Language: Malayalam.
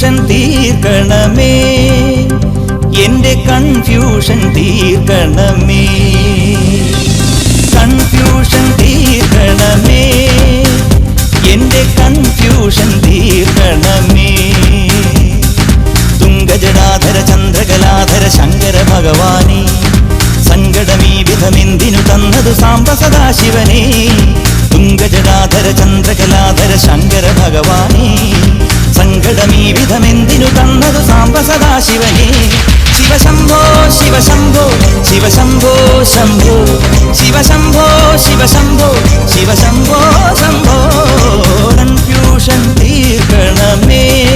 കൺഫ്യൂഷൻ തീർക്കണമേ. എന്റെ കൺഫ്യൂഷൻ തീർക്കണമേ. കൺഫ്യൂഷൻ തീർക്കണമേ. എന്റെ കൺഫ്യൂഷൻ തീർക്കണമേ. തുങ്കജടാധര ചന്ദ്രകലാധര ശങ്കര ഭഗവാനെ. സങ്കടമീ വിധമെന്തിനു തന്നതു സാംബ സദാശിവനെ. തുങ്കജടാധര ചന്ദ്രകലാധര ശങ്കര ഭഗവാനെ. വിധമെന്തിനു തന്നതു സാംബ സദാശിവനെ? ശിവശംഭോ ശിവശംഭോ ശിവശംഭോ ശംഭോ. ശിവശംഭോ ശിവശംഭോ ശിവശംഭോ ശംഭോ. കൺഫ്യൂഷൻ തീർക്കണമേ.